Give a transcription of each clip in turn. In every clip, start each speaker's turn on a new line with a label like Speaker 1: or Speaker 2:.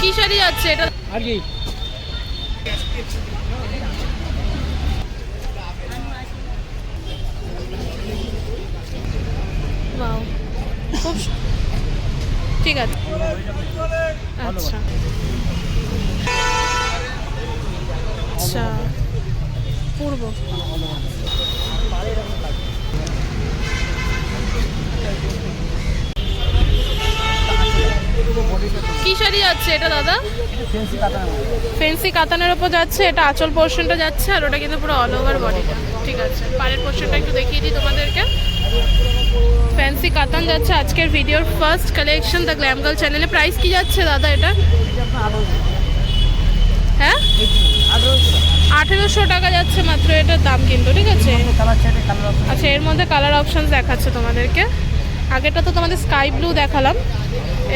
Speaker 1: কি শাড়ি যাচ্ছে এটা
Speaker 2: আর কি?
Speaker 1: খুব ঠিক আছে। আচ্ছা। আচ্ছা পূর্ব। কি শাড়ি যাচ্ছে, এটা দাদা?
Speaker 2: ফেন্সি
Speaker 1: কাতানের ওপর যাচ্ছে, এটা আঁচল পোর্শনটা যাচ্ছে, আর ওটা কিন্তু পুরো অল ওভার বডিটা ঠিক আছে, পাড়ের পোর্শনটা একটু দেখিয়ে দিই তোমাদেরকে। ফ্যান্সি কাতান যাচ্ছে, আজকের ভিডিওর first collection the glam girl চ্যানেলে প্রাইস কি যাচ্ছে দাদা এটা? হ্যাঁ? আঠেরোশো টাকা যাচ্ছে মাত্র, এটার দাম কিন্তু, ঠিক আছে? আচ্ছা এর মধ্যে কালার অপশন দেখাচ্ছে তোমাদেরকে। আগেটা তো তোমাদের স্কাই ব্লু দেখালাম।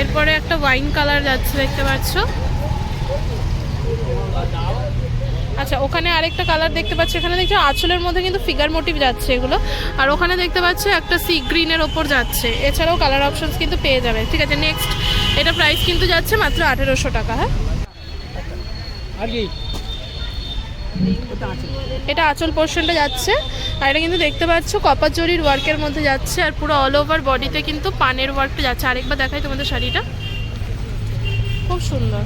Speaker 1: এরপরে একটা ওয়াইন কালার যাচ্ছে, দেখতে পাচ্ছ? আচ্ছা ওখানে আরেকটা কালার দেখতে পাচ্ছি। এখানে দেখছ, আঁচলের মধ্যে কিন্তু ফিগার মোটিভ যাচ্ছে এগুলো। আর ওখানে দেখতে পাচ্ছ, একটা সি গ্রিনের ওপর যাচ্ছে। এছাড়াও কালার অপশনস কিন্তু পেয়ে যাবে। ঠিক আছে নেক্সট এটা প্রাইস কিন্তু যাচ্ছে মাত্র আঠেরোশো টাকা হ্যাঁ? এটা আঁচল পোর্শনটা যাচ্ছে, আর এটা কিন্তু দেখতে পাচ্ছ কপার জরির ওয়ার্কের মধ্যে যাচ্ছে, আর পুরো অল ওভার বডিতে কিন্তু পানের ওয়ার্কটা যাচ্ছে। আরেকবার দেখাই তোমাদের শাড়িটা। খুব সুন্দর।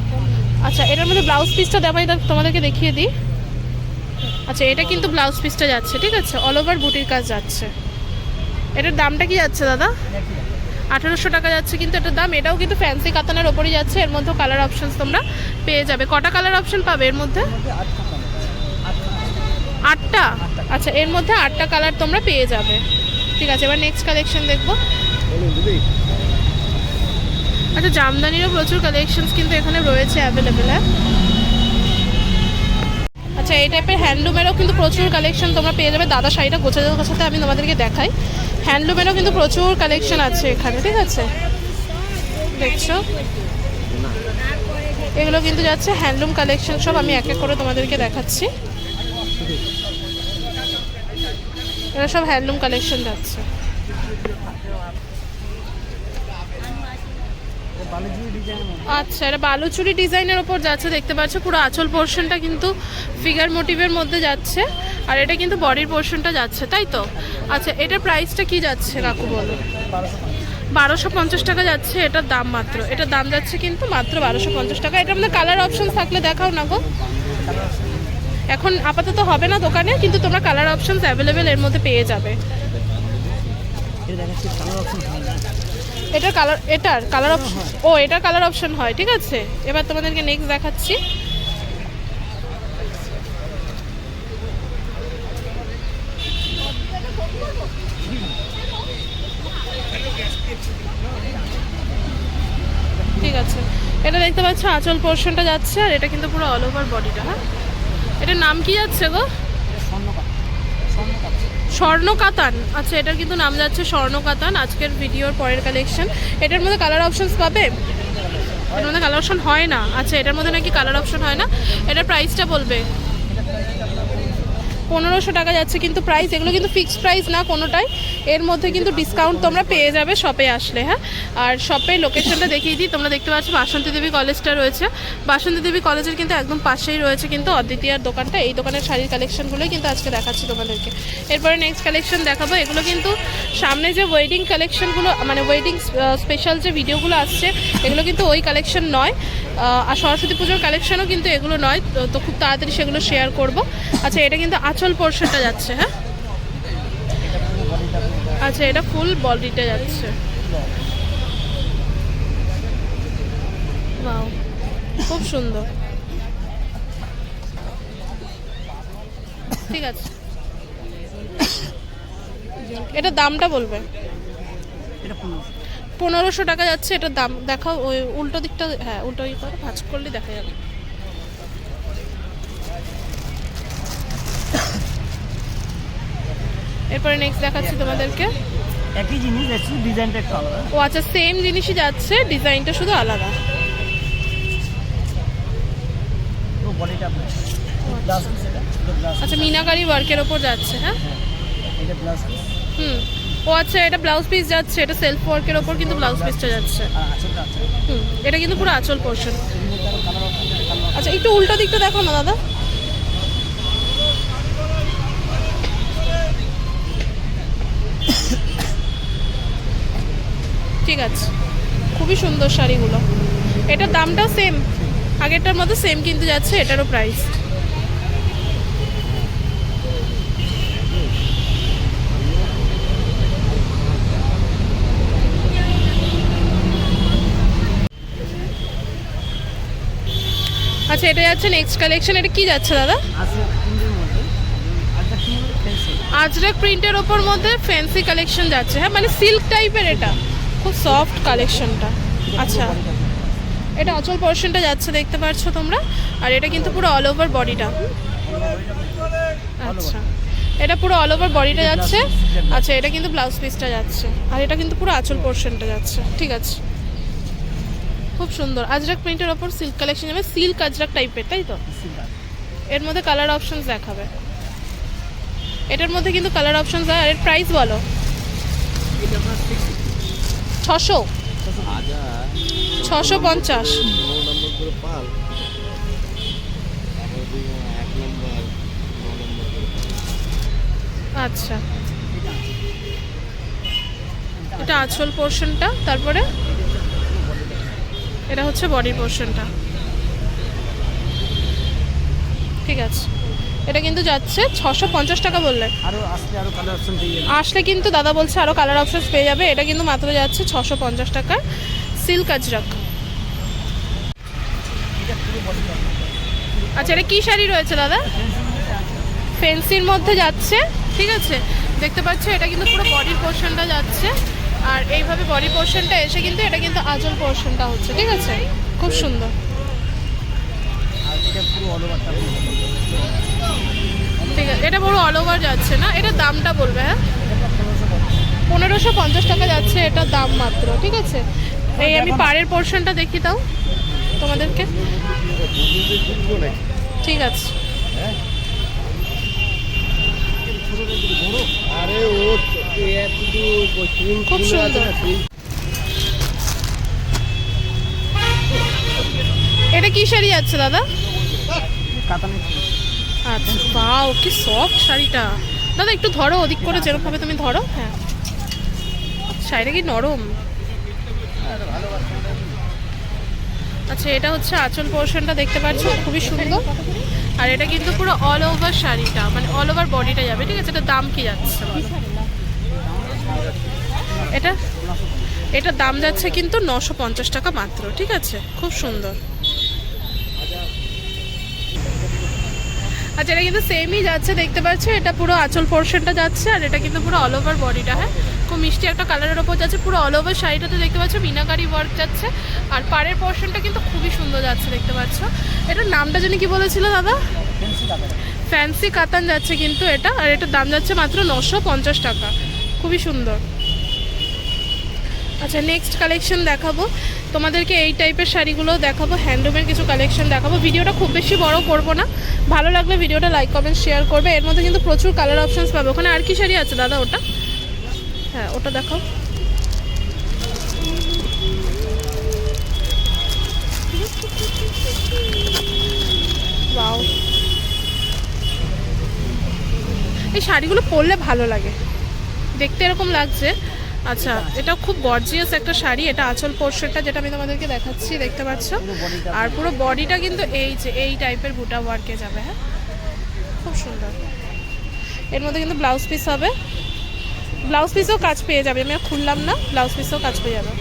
Speaker 1: আচ্ছা এটার মধ্যে ব্লাউজ পিসটা দেওয়া তোমাদেরকে দেখিয়ে দিই। আচ্ছা এটা কিন্তু ব্লাউজ পিসটা যাচ্ছে, ঠিক আছে? অল ওভার বুটির কাজ যাচ্ছে। এটার দামটা কি যাচ্ছে, দাদা? আঠারোশো টাকা যাচ্ছে কিন্তু এটার দাম। এটাও কিন্তু ফ্যান্সি কাতানের ওপরই যাচ্ছে, এর মধ্যেও কালার অপশানস তোমরা পেয়ে যাবে। কটা কালার অপশন পাবে এর মধ্যে? আটটা? আচ্ছা এর মধ্যে আটটা কালার তোমরা পেয়ে যাবে। ঠিক আছে এবার নেক্সট কালেকশন দেখব। আচ্ছা জামদানিরও প্রচুর কালেকশনস কিন্তু এখানে রয়েছে অ্যাভেলেবেল হ্যাঁ আচ্ছা এই টাইপের হ্যান্ডলুমেরও কিন্তু প্রচুর কালেকশন তোমরা পেয়ে যাবে। দাদা শাড়িটা গোছাতে গোছাতে আমি তোমাদেরকে দেখাই। হ্যান্ডলুমেরও কিন্তু প্রচুর কালেকশন আছে এখানে ঠিক আছে? দেখছ? এগুলো কিন্তু যাচ্ছে হ্যান্ডলুম কালেকশন সব আমি এক এক করে তোমাদেরকে দেখাচ্ছি। এরা সব হ্যান্ডলুম কালেকশন যাচ্ছে। আচ্ছা এটা বালুচুরি ডিজাইনের ওপর যাচ্ছে, দেখতে পাচ্ছ, পুরো আঁচল পোর্শনটা কিন্তু ফিগার মোটিভের মধ্যে যাচ্ছে, আর এটা কিন্তু বডির পোর্শনটা যাচ্ছে, তাই তো? আচ্ছা এটার প্রাইসটা কি যাচ্ছে, কাকু, বলো?
Speaker 2: বারোশো
Speaker 1: পঞ্চাশ টাকা যাচ্ছে, এটার দাম মাত্র। এটার দাম যাচ্ছে কিন্তু মাত্র বারোশো পঞ্চাশ টাকা। এটার মধ্যে কালার অপশন থাকলে দেখাও না গো। এখন আপাতত হবে না দোকানে, কিন্তু তোমরা কালার অপশনস অ্যাভেলেবেল এর মধ্যে পেয়ে যাবে। এটার কালার এটার কালার অপশন ও, এটার কালার অপশন হয়, ঠিক আছে? এবার তোমাদেরকে নেক্সট দেখাচ্ছি। ঠিক আছে। এটা দেখতে পাচ্ছ, আঁচল পোর্শনটা যাচ্ছে, আর এটা কিন্তু পুরো অল ওভার বডিটা হ্যাঁ? এটার নাম কি যাচ্ছে গো?
Speaker 2: এটা স্বর্ণ কাঠ স্বর্ণ কাঠ
Speaker 1: স্বর্ণ কাতান আচ্ছা এটার কিন্তু নাম যাচ্ছে স্বর্ণকাতান। আজকের ভিডিওর পরের কালেকশন এটার মধ্যে কালার অপশনস পাবে? এটার মধ্যে কালার অপশন হয় না। আচ্ছা এটার মধ্যে নাকি কালার অপশন হয় না? এটার প্রাইসটা বলবে? পনেরোশো টাকা যাচ্ছে, কিন্তু প্রাইস এগুলো কিন্তু ফিক্সড প্রাইস না কোনোটাই। এর মধ্যে কিন্তু ডিসকাউন্ট তোমরা পেয়ে যাবে শপে আসলে হ্যাঁ? আর শপের লোকেশনটা দেখিয়ে দিই, তোমরা দেখতে পাচ্ছ বাসন্তী দেবী কলেজটা রয়েছে। বাসন্তী দেবী কলেজের কিন্তু একদম পাশেই রয়েছে কিন্তু অদ্বিতীয়ার দোকানটা, এই দোকানের শাড়ির কালেকশনগুলোই কিন্তু আজকে দেখাচ্ছি তোমাদেরকে। এরপরে নেক্সট কালেকশন দেখাবো, এগুলো কিন্তু সামনে যে ওয়েডিং কালেকশনগুলো মানে ওয়েডিং স্পেশাল যে ভিডিওগুলো আসছে, এগুলো কিন্তু ওই কালেকশন নয়। আর সরস্বতী পুজোর কালেকশনও কিন্তু এগুলো নয়, তো- তো খুব তাড়াতাড়ি সেগুলো শেয়ার করব। আচ্ছা এটা কিন্তু আঁচল পোর্শনটা যাচ্ছে হ্যাঁ? আচ্ছা এটা ফুল বডিটা যাচ্ছে। খুব সুন্দর। ঠিক আছে। এটা দামটা বলবে? পনেরোশো। টাকা যাচ্ছে এটার দাম দেখাও ওই উল্টো দিকটা হ্যাঁ উল্টো ই করে ভাঁজ করলে দেখা যাবে। এরপরে নেক্সট দেখাচ্ছি তোমাদেরকে।
Speaker 2: একই জিনিস একটু ডিজাইনটা একটু আলাদা।
Speaker 1: ও আচ্ছা সেম জিনিসই যাচ্ছে ডিজাইনটা শুধু আলাদা।
Speaker 2: তো বডিটা আপনার। ব্লাউজ
Speaker 1: আচ্ছা। মিনাকারি ওয়ার্কের ওপর যাচ্ছে হ্যাঁ?
Speaker 2: এটা ব্লাউজ
Speaker 1: হুম। ও আচ্ছা এটা ব্লাউজ পিস যাচ্ছে এটা সেলফ ওয়ার্কের ওপর কিন্তু ব্লাউজ পিসটা যাচ্ছে।
Speaker 2: আছে।
Speaker 1: হুম এটা কিন্তু পুরো আঁচল পোর্শন আচ্ছা একটু উল্টো দিকটা দেখো না দাদা? ঠিক আছে। খুবই সুন্দর শাড়িগুলো। এটার দামটাও সেম আগেরটার মতো সেম কিন্তু যাচ্ছে, এটারও প্রাইস আচ্ছা এটা যাচ্ছে নেক্সট কালেকশন এটা কি যাচ্ছে দাদা
Speaker 2: আছে তিনটের মধ্যে আরেকটা কি হবে ফেন্সি
Speaker 1: আজরাক প্রিন্টের ওপর মধ্যে ফ্যান্সি কালেকশন যাচ্ছে। হ্যাঁ মানে সিল্ক টাইপের এটা। খুব সফট কালেকশনটা আচ্ছা এটা অচল পোর্শনটা যাচ্ছে দেখতে পাচ্ছ তোমরা। আর এটা কিন্তু পুরো অল ওভার বডিটা আচ্ছা এটা পুরো অল ওভার বডিটা যাচ্ছে। আচ্ছা এটা কিন্তু ব্লাউজ পিসটা যাচ্ছে। আর এটা কিন্তু পুরো আঁচল পোর্শনটা যাচ্ছে। ঠিক আছে। খুব সুন্দর। আজরাক প্রিন্টের ওপর সিল্ক কালেকশন যাবে। সিল্ক আজরাক টাইপের তাই তো? এর মধ্যে কালার অপশনস দেখাবে। এটার মধ্যে কিন্তু কালার অপশনস আর এর প্রাইস বলো। ছশো। ছশো পঞ্চাশ। আচ্ছা। এটা আঁচল পোর্শনটা তারপরে এটা হচ্ছে বডি পোর্শনটা ঠিক আছে। এটা কিন্তু যাচ্ছে ছশো পঞ্চাশ টাকা বললে।
Speaker 2: আরও আসলে অপশন
Speaker 1: কিন্তু দাদা বলছে আরও কালার অপশনস পেয়ে যাবে। এটা কিন্তু মাত্র যাচ্ছে ছশো পঞ্চাশ টাকার সিল্ক আজরাক আচ্ছা এটা কী শাড়ি রয়েছে দাদা? ফেন্সির মধ্যে যাচ্ছে ঠিক আছে? দেখতে পাচ্ছ এটা কিন্তু পুরো বডির পোর্শনটা যাচ্ছে। আর এইভাবে বডি পোর্শনটা এসে কিন্তু এটা কিন্তু আজল পোর্শনটা হচ্ছে ঠিক আছে? খুব সুন্দর।
Speaker 2: এটা পুরো অল
Speaker 1: ওভার যাচ্ছে না। এটার দামটা বলবে হ্যাঁ? পনেরোশো পঞ্চাশ টাকা যাচ্ছে এটার দাম মাত্র, ঠিক আছে? এই আমি পাড়ের পোর্শনটা দেখি তাও তোমাদেরকে। ঠিক আছে। খুব সুন্দর। এটা কি শাড়ি যাচ্ছে, দাদা? বাও কি সফট শাড়িটা। দাদা একটু ধরো ওদিক করে যেরকমভাবে তুমি ধরো। হ্যাঁ। শাড়িটা কি নরম? আচ্ছা এটা হচ্ছে আঁচল পোর্শনটা দেখতে পাচ্ছ খুবই সুন্দর। আর এটা কিন্তু পুরো অল ওভার শাড়িটা মানে অল ওভার বডিটা যাবে ঠিক আছে? এটা দাম কি যাচ্ছে? এটা? এটার দাম যাচ্ছে কিন্তু নশো পঞ্চাশ টাকা মাত্র ঠিক আছে? খুব সুন্দর। আচ্ছা এটা কিন্তু সেমই যাচ্ছে, দেখতে পাচ্ছ? এটা পুরো আঁচল পোর্শনটা যাচ্ছে, আর এটা কিন্তু পুরো অল ওভার বডিটা হ্যাঁ? খুব মিষ্টি একটা কালারের ওপর যাচ্ছে, পুরো অল ওভার শাড়িটাতে দেখতে পাচ্ছ, মিনাকারি ওয়ার্ক যাচ্ছে, আর পাড়ের পোর্শনটা কিন্তু খুবই সুন্দর যাচ্ছে, দেখতে পাচ্ছ? এটার নামটা জানি কি বলেছিল, দাদা? ফ্যান্সি কাতান যাচ্ছে কিন্তু এটা, আর এটার দাম যাচ্ছে মাত্র নশো পঞ্চাশ টাকা। খুবই সুন্দর। আচ্ছা নেক্সট কালেকশন দেখাবো। তোমাদেরকে এই টাইপের শাড়িগুলো দেখাবো হ্যান্ডলুমের কিছু কালেকশন দেখাবো। ভিডিওটা খুব বেশি বড় করব না। ভালো লাগলে ভিডিওটা লাইক কমেন্ট শেয়ার করবে। এর মধ্যে কিন্তু প্রচুর কালার অপশানস পাবে। ওখানে আর কি শাড়ি আছে দাদা ওটা? হ্যাঁ ওটা দেখাও. এই শাড়িগুলো পরলে ভালো লাগে। দেখতে এরকম লাগছে। আচ্ছা এটা খুব গর্জিয়াস একটা শাড়ি এটা আঁচল পোর্শনটা যেটা আমি তোমাদেরকে দেখাচ্ছি দেখতে পাচ্ছ? আর পুরো বডিটা কিন্তু এই যে এই টাইপের বুটা ওয়ার্কে যাবে হ্যাঁ? খুব সুন্দর। এর মধ্যে কিন্তু ব্লাউজ পিস হবে। ব্লাউজ পিসেও কাজ পেয়ে যাবে আমি খুললাম না ব্লাউজ পিসেও কাজ পেয়ে যাবে।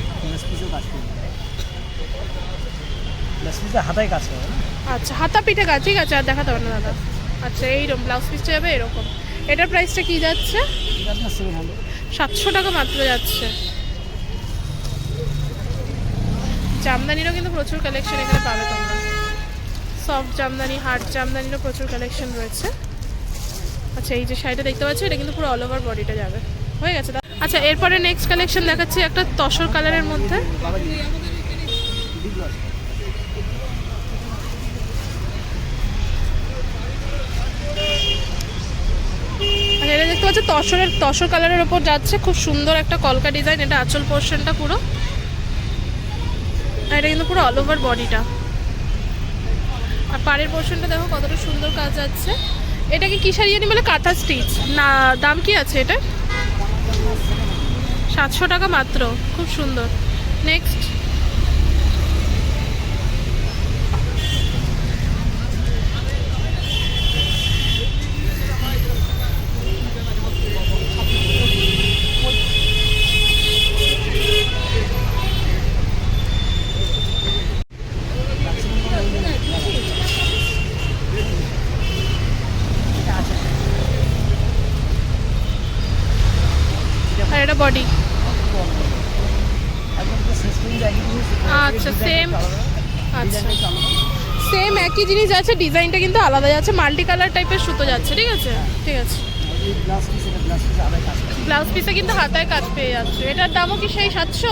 Speaker 2: হাতায় কাজ
Speaker 1: আচ্ছা হাতা পিঠে কাজ ঠিক আছে আর দেখাতে না দাদা। আচ্ছা এইরকম ব্লাউজ পিসটা যাবে এরকম। এটার প্রাইসটা কি যাচ্ছে? সাতশো টাকা মাত্র যাচ্ছে। জামদানিরও কিন্তু প্রচুর কালেকশন এখানে পাবে তোমরা। সফট জামদানি হার্ড জামদানিরও প্রচুর কালেকশন রয়েছে। আচ্ছা এই যে শাড়িটা দেখতে পাচ্ছ, এটা কিন্তু পুরো অল ওভার বডিটা যাবে। হয়ে গেছে আচ্ছা এরপরে নেক্সট কালেকশন দেখাচ্ছি একটা তসর কালারের মধ্যে। আচ্ছা এটা দেখতে পাচ্ছ, তসরের তসর কালারের ওপর যাচ্ছে। খুব সুন্দর একটা কলকা ডিজাইন। এটা আঁচল পোর্শনটা পুরো। আর এটা কিন্তু পুরো অল ওভার বডিটা আর পাড়ের পোর্শনটা দেখো কতটা সুন্দর কাজ আছে এটাকে কি শাড়ি জানি বলে কাঁথা স্টিচ না, দাম কি আছে এটা সাতশো টাকা মাত্র। খুব সুন্দর। নেক্সট আর এটা বডি
Speaker 2: একদম তো শেষ পর্যন্ত একই জিনিস
Speaker 1: আচ্ছা, same। আচ্ছা
Speaker 2: ডিজাইনটা একটু আলাদা।
Speaker 1: সেম একই জিনিস যাচ্ছে ডিজাইনটা কিন্তু আলাদা যাচ্ছে মাল্টি কালার টাইপের সুতো যাচ্ছে ঠিক আছে? ঠিক আছে।
Speaker 2: ব্লাউজ পিসে
Speaker 1: কিন্তু হাতায় কাজ পেয়ে যাচ্ছে। এটার দামও কি সেই সাতশো?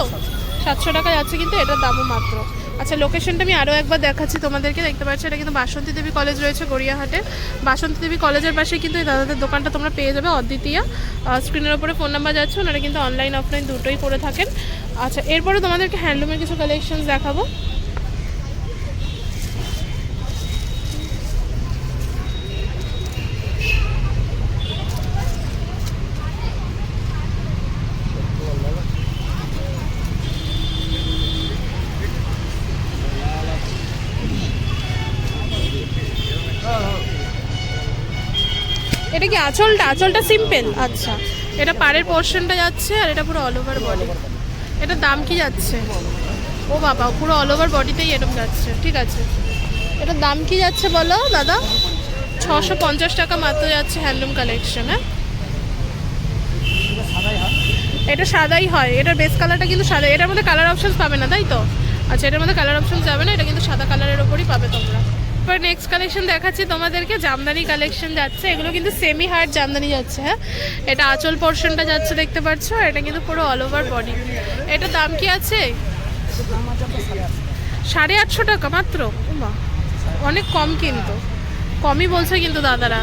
Speaker 1: সাতশো টাকা যাচ্ছে কিন্তু এটার দামও মাত্র। আচ্ছা লোকেশনটা আমি আরও একবার দেখাচ্ছি তোমাদেরকে। দেখতে পাচ্ছ এটা কিন্তু বাসন্তী দেবী কলেজ রয়েছে গড়িয়াহাটে। বাসন্তী দেবী কলেজের পাশে কিন্তু এই দাদাদের দোকানটা তোমরা পেয়ে যাবে অদ্বিতীয়া। স্ক্রিনের ওপরে ফোন নাম্বার যাচ্ছে ওনারা কিন্তু অনলাইন অফলাইন দুটোই করে থাকেন। আচ্ছা এরপরে তোমাদেরকে হ্যান্ডলুমের কিছু কালেকশন দেখাবো। কি আঁচলটা? আঁচলটা সিম্পল আচ্ছা। এটা পাড়ের পোর্শনটা যাচ্ছে আর এটা পুরো অল ওভার বডি এটার দাম কি যাচ্ছে? ও বাবা পুরো অল ওভার বডিতেই এরকম যাচ্ছে। ঠিক আছে। এটার দাম কি যাচ্ছে বলো দাদা? ছশো পঞ্চাশ টাকা মাত্র যাচ্ছে হ্যান্ডলুম কালেকশন হ্যাঁ?
Speaker 2: এটা সাদাই হয়।
Speaker 1: এটা এটার বেস কালারটা কিন্তু সাদা। এটার মধ্যে কালার অপশনস পাবে না তাই তো? আচ্ছা এটার মধ্যে কালার অপশন যাবে না এটা কিন্তু সাদা কালারের ওপরই পাবে তোমরা। এবার নেক্সট কালেকশন দেখাচ্ছি, তোমাদেরকে জামদানি কালেকশন যাচ্ছে। এগুলো কিন্তু সেমি হার্ড জামদানি যাচ্ছে হ্যাঁ? এটা আঁচল পোর্শনটা যাচ্ছে দেখতে পাচ্ছ এটা কিন্তু পুরো অল ওভার বডি এটার দাম কি আছে?
Speaker 2: এটা সাড়ে আটশো
Speaker 1: টাকা মাত্র। অনেক কম কিন্তু। কমই বলছে কিন্তু দাদারা।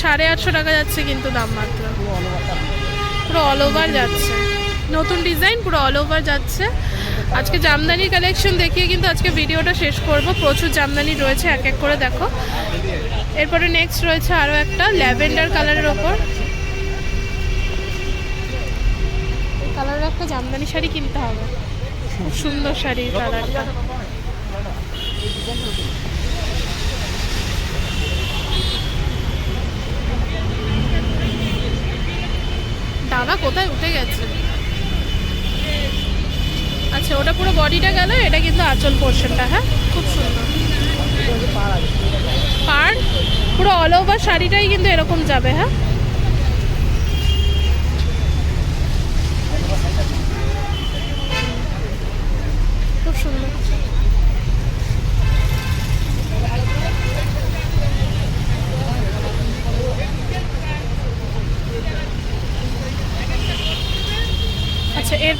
Speaker 1: সাড়ে আটশো টাকা যাচ্ছে কিন্তু দাম মাত্র।
Speaker 2: পুরো অল ওভার
Speaker 1: যাচ্ছে। নতুন ডিজাইন পুরো অল ওভার যাচ্ছে। আজকে জামদানির কালেকশন দেখিয়ে কিন্তু আজকে ভিডিওটা শেষ করব। প্রচুর জামদানি রয়েছে, এক এক করে দেখো। এরপরে নেক্সট রয়েছে আরও একটা, ল্যাভেন্ডার কালারের ওপর। কালারের একটা জামদানি শাড়ি কিনতে হবে। খুব সুন্দর শাড়ির কালারটা। দাদা কোথায় উঠে গেছে? আচ্ছা ওটা পুরো বডিটা গেল, এটা কিন্তু আচল পোর্শনটা হ্যাঁ? খুব সুন্দর।
Speaker 2: আছে
Speaker 1: পার পুরো অল ওভার শাড়িটাই কিন্তু এরকম যাবে হ্যাঁ খুব সুন্দর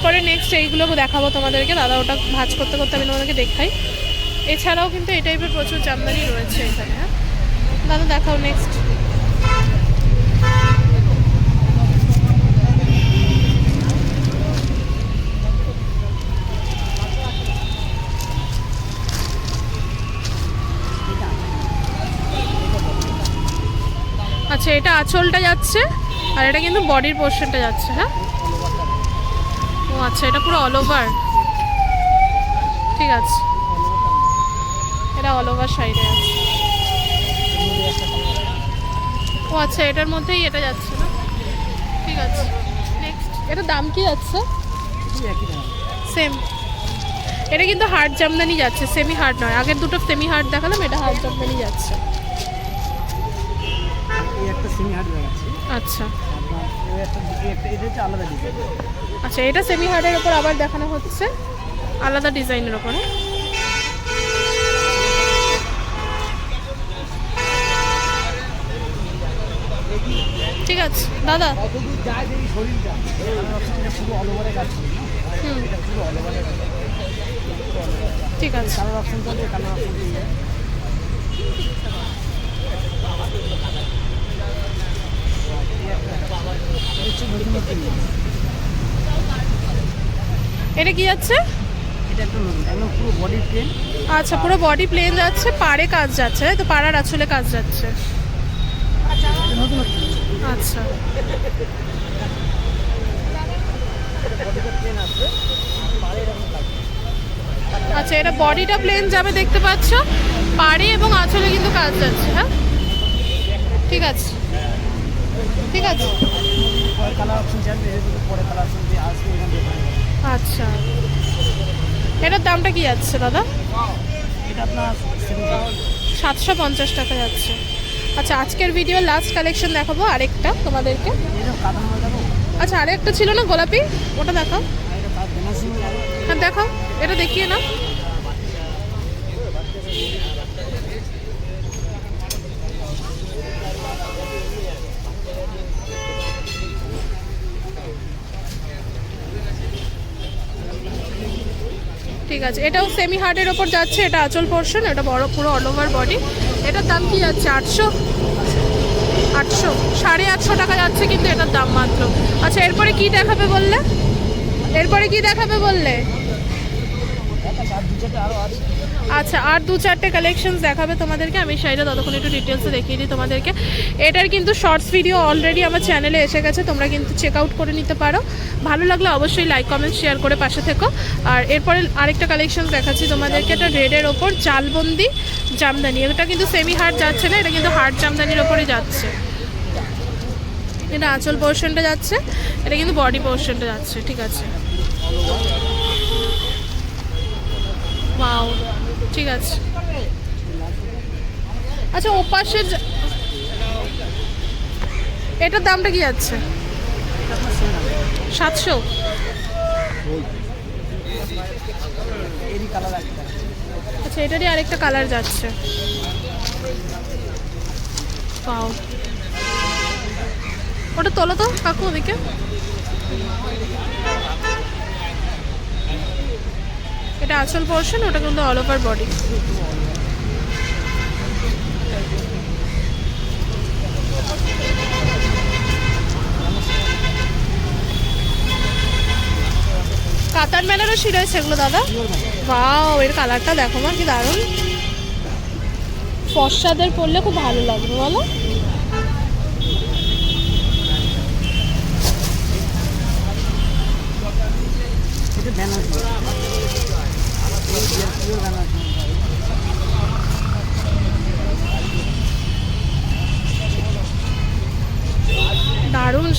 Speaker 1: এরপরে নেক্সট এইগুলো দেখাবো তোমাদেরকে। দাদা, ওটা ভাজ করতে করতে আমি তোমাদেরকে দেখাই। এছাড়াও কিন্তু এই টাইপের প্রচুর জামদানি রয়েছে এখানে হ্যাঁ? দাদা, দেখাও নেক্সট আচ্ছা এটা আঁচলটা যাচ্ছে, আর এটা কিন্তু বডির পোর্শনটা যাচ্ছে হ্যাঁ? আচ্ছা এটা পুরো অল ওভার ঠিক আছে। এটা অল ওভার সাইডে আছে। ও আচ্ছা এটার মধ্যেই এটা যাচ্ছে না? ঠিক আছে। নেক্সট এটা দাম কি যাচ্ছে? সেম এটা কিন্তু হার্ড জামদানি যাচ্ছে সেমি হার্ড নয়। আগের দুটো সেমি হার্ড দেখালাম এটা হার্ড জামদানি যাচ্ছে। আচ্ছা।
Speaker 2: আলাদা
Speaker 1: আচ্ছা এটা সেমি হার্ডের ওপর আবার দেখানো হচ্ছে। আলাদা ডিজাইনের ওপরে ঠিক আছে, দাদা।
Speaker 2: কতদূর যায় যে এই এটা
Speaker 1: কি যাচ্ছে? আচ্ছা পুরো বডি প্লেন যাচ্ছে পাড়ে কাজ যাচ্ছে তো? পাড়ার আঁচলে কাজ যাচ্ছে। আচ্ছা। আচ্ছা এটা বডিটা প্লেন যাবে দেখতে পাচ্ছ? পাড়ে এবং আঁচলে কিন্তু কাজ যাচ্ছে হ্যাঁ? ঠিক আছে। ঠিক আছে।
Speaker 2: পরে কালার অপশন চাইবে পরে কালার অপশন দিয়ে আসবে এখান থেকে।
Speaker 1: আচ্ছা। এটার দামটা কি যাচ্ছে দাদা?
Speaker 2: এটা আপনার
Speaker 1: সাতশো পঞ্চাশ টাকা যাচ্ছে। আচ্ছা আজকের ভিডিও লাস্ট কালেকশন দেখাবো আরেকটা তোমাদেরকে। আচ্ছা আরেকটা ছিল না গোলাপি? ওটা দেখাও। হ্যাঁ দেখাও। এটা দেখিয়ে না ঠিক আছে। এটাও সেমি হার্টের ওপর যাচ্ছে, এটা আঁচল পোর্শন এটা বড়, পুরো অল ওভার বডি এটার দাম কি যাচ্ছে? আটশো? আটশো। সাড়ে আটশো টাকা যাচ্ছে কিন্তু এটার দাম মাত্র। আচ্ছা এরপরে কি দেখাবে বললে? এরপরে কি দেখাবে বললে? আচ্ছা আর দু চারটে কালেকশনস দেখাবে তোমাদেরকে। আমি শাড়িটা ততক্ষণ একটু ডিটেলসে দেখিয়ে দিই তোমাদেরকে। এটার কিন্তু শর্টস ভিডিও অলরেডি আমার চ্যানেলে এসে গেছে, তোমরা কিন্তু চেক আউট করে নিতে পারো। ভালো লাগলে অবশ্যই লাইক কমেন্ট শেয়ার করে পাশে থেকো। আর এরপরে আরেকটা কালেকশন দেখাচ্ছি তোমাদেরকে, এটা রেডের ওপর জালবন্দি জামদানি। এটা কিন্তু সেমি হার্ড যাচ্ছে না, এটা কিন্তু হার্ড জামদানির ওপরে যাচ্ছে। এটা আঁচল পোর্শনটা যাচ্ছে, এটা কিন্তু বডি পোর্শনটা যাচ্ছে, ঠিক আছে। ওয়াও ঠিক আছে। আচ্ছা ওপাশের যা- এটার দামটা কি আছে সাতশো। আচ্ছা এটারই আরেকটা কালার যাচ্ছে। ওটা তোলো তো, কাকু, ওদিকে। এটা আসল পোর্শন ওটা কিন্তু অল ওভার বডি কাতার বেনারসি রয়েছে এগুলো, দাদা। বাও এর কালারটা দেখো মা, কি দারুণ। ফর্সাদের পরলে খুব ভালো লাগবে, বলো।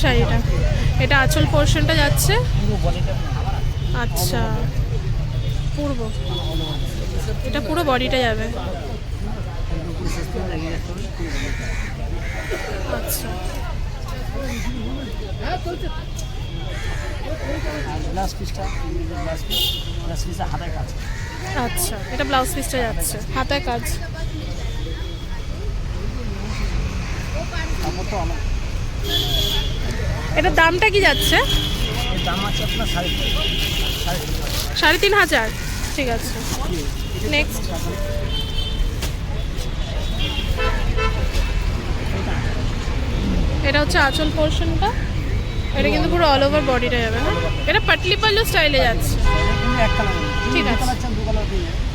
Speaker 1: শাড়িটা এটা। আঁচল পোর্শনটা যাচ্ছে। আচ্ছা। পূর্ব। এটা পুরো বডিটা যাবে। আচ্ছা। আচ্ছা। এটা ব্লাউজ পিসটা যাচ্ছে। হাতায় কাজ।
Speaker 2: কাপড় তো আমার
Speaker 1: এটার দামটা কি যাচ্ছে?
Speaker 2: সাড়ে তিন
Speaker 1: হাজার। ঠিক আছে। নেক্সট এটা হচ্ছে আঁচল পোর্শনটা এটা কিন্তু পুরো অল ওভার বডিটা যাবে হ্যাঁ এটা পাটলি পাল্লু স্টাইলে যাচ্ছে। ঠিক আছে।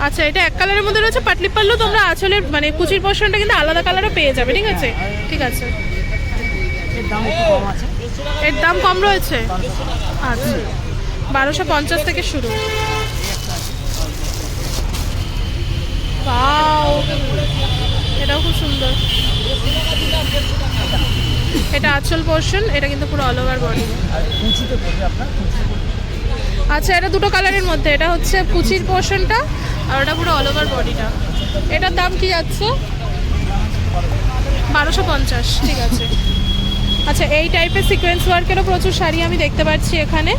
Speaker 1: আচ্ছা এটা এক কালারের মধ্যে রয়েছে পাটলি পাল্লু। তোমরা আঁচলের মানে কুচির পোর্শনটা কিন্তু আলাদা কালারও পেয়ে যাবে, ঠিক আছে? ঠিক আছে।
Speaker 2: দাম কম আছে।
Speaker 1: এর দাম কম রয়েছে? আচ্ছা। বারোশো পঞ্চাশ থেকে শুরু! এটাও খুব সুন্দর। এটা আঁচল পোর্শন এটা কিন্তু পুরো অল ওভার বডি আচ্ছা এটা দুটো কালারের মধ্যে। এটা হচ্ছে কুচির পোর্শনটা আর ওটা পুরো অল ওভার বডিটা এটার দাম কি যাচ্ছে? বারোশো পঞ্চাশ, ঠিক আছে। আচ্ছা এই টাইপের সিকোয়েন্স ওয়ার্কেরও প্রচুর শাড়ি আমি দেখতে পাচ্ছি এখানে।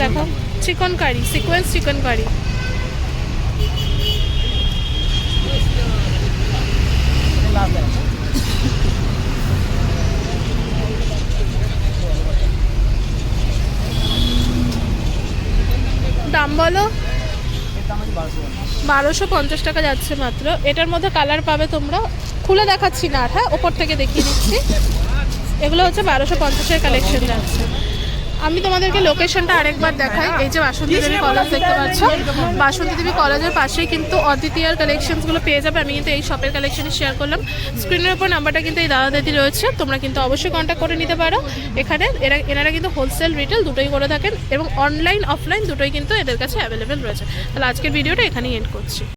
Speaker 1: দেখো চিকন কারি সিকোয়েন্স চিকন কারি দাম বলো? বারোশো পঞ্চাশ টাকা যাচ্ছে মাত্র। এটার মধ্যে কালার পাবে তোমরা। খুলে দেখাচ্ছি না আর হ্যাঁ ওপর থেকে দেখিয়ে দিচ্ছি। এগুলো হচ্ছে বারোশো পঞ্চাশের কালেকশন যাচ্ছে আমি তোমাদেরকে লোকেশনটা আরেকবার দেখাই। এই যে বাসন্তী দেবী কলেজ দেখতে পাচ্ছ। বাসন্তী দেবী কলেজের পাশেই কিন্তু অদ্বিতীয়ার কালেকশনসগুলো পেয়ে যাবে। আমি কিন্তু এই শপের কালেকশনই শেয়ার করলাম। স্ক্রিনের উপর নাম্বারটা কিন্তু এই দাদা দিদি রয়েছে। তোমরা কিন্তু অবশ্যই কন্ট্যাক্ট করে নিতে পারো। এখানে এরা, এনারা কিন্তু হোলসেল রিটেল দুটোই করে থাকেন এবং অনলাইন অফলাইন দুটোই কিন্তু এদের কাছে অ্যাভেলেবেল রয়েছে। তাহলে আজকের ভিডিওটা এখানেই এন্ড করছি।